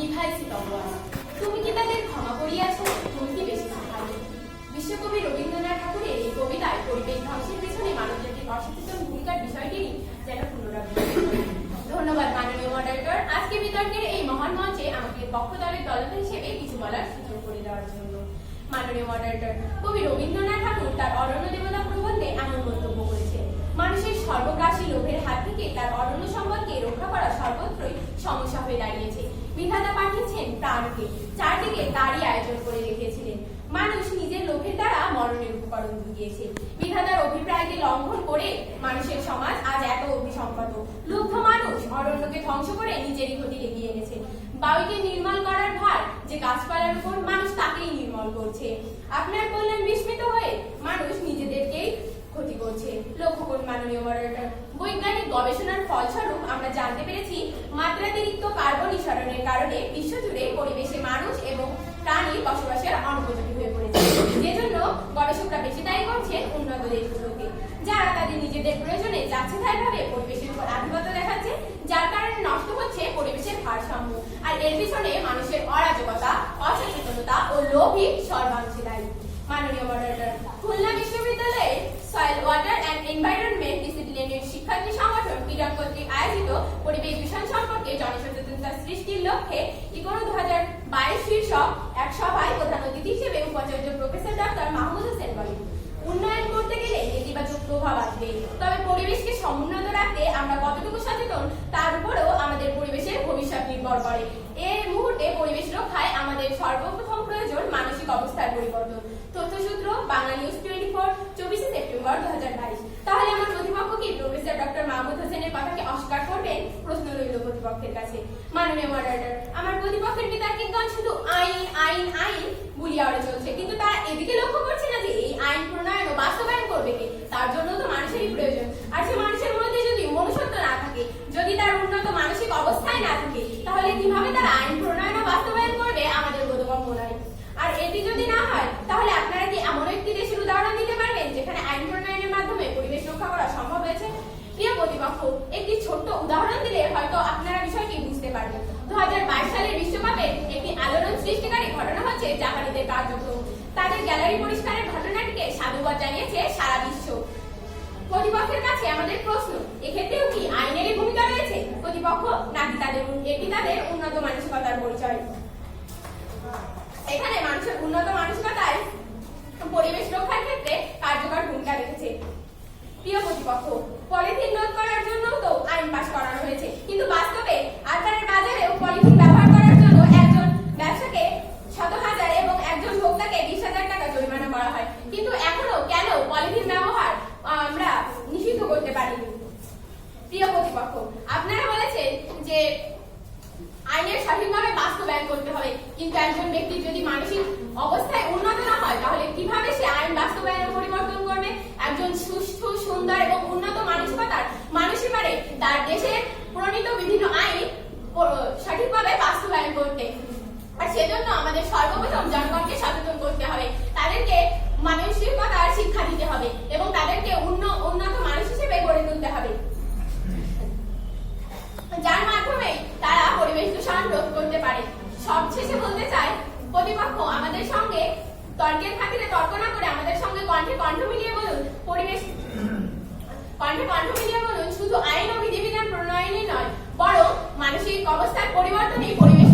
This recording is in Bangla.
নিভাইছি তবুয়া তুমি কি তাদের ক্ষমা করিয়াছ? তুমি বেশি ভালো বিশ্বকবি রবীন্দ্রনাথ ঠাকুরের এই কবিতায় পরিবেশ ধ্বংসের পেছনে মানবজাতির অসচেতন ভূমিকার বিষয়টিরই যেন পুনরাবৃত্তি ধন্যবাদ, মাননীয় মডারেটর আজকে বিতর্কের এই মহান মঞ্চে আমাকে পক্ষ দলের দলনেতা হিসেবে কিছু বলার সুযোগ করে দেওয়ার জন্য। মাননীয় মডারেটর কবি রবীন্দ্রনাথ ঠাকুর তার অরণ্য দেবতা প্রবন্ধে এমন মন্তব্য করেছেন মানুষের সর্বগ্রাসী লোভের হাত থেকে তার অরণ্য সম্পদকে রক্ষা করা সর্বত্রই সমস্যা হয়ে দাঁড়িয়েছে। বিধাতা পাঠিয়েছেন প্রাণকে চারদিকে তারই আয়োজন করে রেখেছিলেন। মানুষ নিজের লোভের দ্বারা মরণের উপকরণ জুগিয়েছে বিধাতার অভিপ্রায়কে লঙ্ঘন করে মানুষের সমাজ আজ এত অভিসম্পাত লুব্ধ মানুষ অরণ্যকে ধ্বংস করে নিজেরই ক্ষতি এগিয়ে এনেছে। বায়ুকে নির্মল করার ভার যে গাছপালার উপর মানুষ তাকেই নির্মল করছে। আপনার কল্যাণ বিস্মিত হয়ে মানুষ নিজেদেরকেই ক্ষতি করছে। লক্ষ্য করুন মাননীয় মডারেটর গবেষণার ফলস্বরূপ আমরা জানতে পেরেছি মাত্রাতিরিক্ত কার্বন নিঃসরণের কারণে বিশ্বজুড়ে পরিবেশে মানুষ এবং প্রাণী বসবাসের অনুপযোগী হয়ে পড়েছে। যেজন্য গবেষকরা বেশি দায়ী করছেন উন্নত দেশগুলোকে যারা তাদের নিজেদের প্রয়োজনে যাচ্ছে ভাবে পরিবেশের উপর আধিপত্য দেখাচ্ছে, যার কারণে নষ্ট হচ্ছে পরিবেশের ভারসাম্য। আর এর পিছনে মানুষের অরাজকতা, অসচেতনতা ও লোভই সর্বাংশে দায়ী মাননীয় মডারেটর কর্তৃক আয়োজিত পরিবেশ দূষণ সম্পর্কে জনসচেতনতা সৃষ্টির লক্ষ্যে ইকোনো দু হাজার বাইশ শীর্ষক এক সভায় প্রধান অতিথি হিসেবে উপাচার্য প্রফেসর ডক্টর মাহমুদ হোসেন বলেন, উন্নয়ন করতে গেলে নেতিবাচক প্রভাব আসবে। তবে পরিবেশকে সমুন্নত রাখতে আমরা কতটুকু সচেতন, তার উপরেও আমাদের পরিবেশের ভবিষ্যৎ নির্ভর করে। এই মুহূর্তে পরিবেশ রক্ষায় আমাদের সর্বপ্রথম প্রয়োজন মানসিক অবস্থার পরিবর্তন। তথ্যসূত্র বাংলা নিউজ টোয়েন্টি ফোর, চব্বিশে সেপ্টেম্বর দু হাজার বাইশ তাহলে আমার প্রতিপক্ষ কি প্রফেসর ডক্টর মাহমুদ হোসেনের কথাকে অস্বীকার করবেন প্রশ্ন রইল প্রতিপক্ষের কাছে। মাননীয় মডারেটর আমার প্রতিপক্ষের বিতার্কিকগণ শুধু আইন আইন আইন বলিয়া চলছে কিন্তু তারা এদিকে লক্ষ্য করছে না যে এই আইন প্রণয়ন ও বাস্তবায়ন করবে কে? তার জন্য তো মানুষেরই প্রয়োজন আর সে মানুষের মধ্যে যদি মনুষ্যত্ব না থাকে যদি তার উন্নত মানসিক অবস্থায় না থাকে তাহলে কীভাবে তারা আইন প্রণয়ন ও বাস্তবায়ন করবে আমাদের বোধগম্য নয় আর এটি যদি না হয় তাহলে আপনারা কি এমন একটি দেশের উদাহরণ দিতে পারবেন যেখানে আইন প্রণয়নের মাধ্যমে পরিবেশ রক্ষা করা সম্ভব হয়েছে প্রিয় প্রতিপক্ষ একটি ছোট্ট উদাহরণ দিলে হয়তো আপনারা বিষয়টি বুঝতে পারবেন দু সালের বিশ্বকাপে একটি আলোড়ন সৃষ্টিকারী ঘটনা জাপানিদের কার্যক্রম। তাদের গ্যালারি পরিষ্কারের ঘটনাটিকে সাধুবাদ জানিয়েছে সারা বিশ্ব। প্রতিপক্ষের কাছে আমাদের প্রশ্ন, এক্ষেত্রেও কি আইনেরই ভূমিকা রয়েছে? প্রতিপক্ষ নাকি তাদের এটি তাদের উন্নত মানসিকতার পরিচয়? এখানে মানুষের উন্নত মানসিকতায় পরিবেশ রক্ষার ক্ষেত্রে কার্যকর ভূমিকা রেখেছে। প্রিয় প্রতিপক্ষ, পলিথিন কিন্তু এখনও কেন পলিথিন ব্যবহার আমরা নিষিদ্ধ করতে পারিনি? প্রিয় প্রতিপক্ষ আপনারা বলেছেন যে আইনের সঠিকভাবে বাস্তবায়ন করতে হবে, কিন্তু একজন ব্যক্তির যদি মানসিক অবস্থায় উন্নত না হয়, তাহলে কীভাবে সে আইন বাস্তবায়নে পরিবর্তন করবে? একজন সুস্থ, সুন্দর এবং উন্নত মানসিকতার মানুষই পারে তার দেশের প্রণীত বিভিন্ন আইন সঠিকভাবে বাস্তবায়ন করতে। আর সেজন্য আমাদের সর্বপ্রথম জনগণকে সচেতন করতে হবে তাদেরকে মানসিকতার শিক্ষা দিতে হবে এবং তাদেরকে উন্ন- উন্নত মানুষ হিসেবে গড়ে তুলতে হবে যার মাধ্যমে তারা পরিবেশ দূষণ রোধ করতে পারে সবশেষে বলতে চাই, প্রতিপক্ষ আমাদের সঙ্গে তর্কের খাতিরে তর্ক না করে আমাদের সঙ্গে কণ্ঠে কণ্ঠ মিলিয়ে বলুন, পরিবেশ কণ্ঠে কণ্ঠ মিলিয়ে বলুন, শুধু আইন ও বিধিবিধান প্রণয়নই নয়, বরং মানসিক অবস্থার পরিবর্তনই পরিবেশ